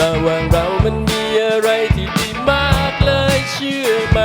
ระหว่างเรามันมีอะไรที่ดีมากเลยเชื่อไหม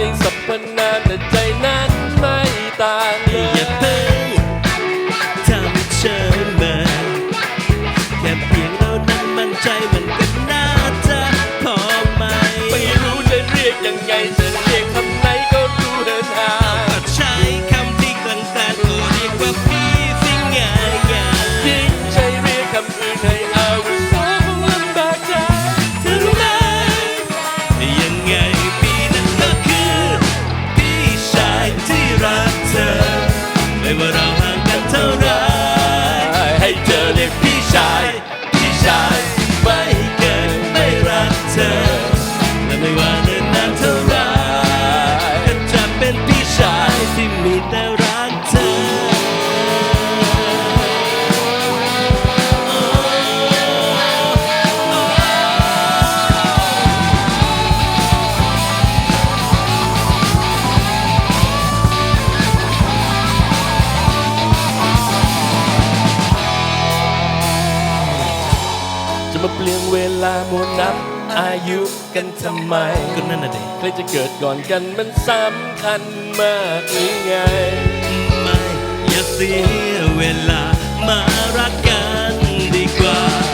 พียงสัพนามแต่ใจนั้นไม่ต่างเลยย่าเพิ่งทำเชิญมาแค่เพียงเรานั้นมั่นใจาย ที่ชายไม่เกินไม่รักเธอ และไม่ว่าเดินนานเท่าไรก็จะเป็นพี่ชายที่มีแต่รักเธอ จะมาเปลี่ยนเวลามันับอายุกันทำไม ก็นั่นน่ะดิใครจะเกิดก่อนกันมันสำคัญมากหรือไง ไม่อย่าเสียเวลามารักกันดีกว่า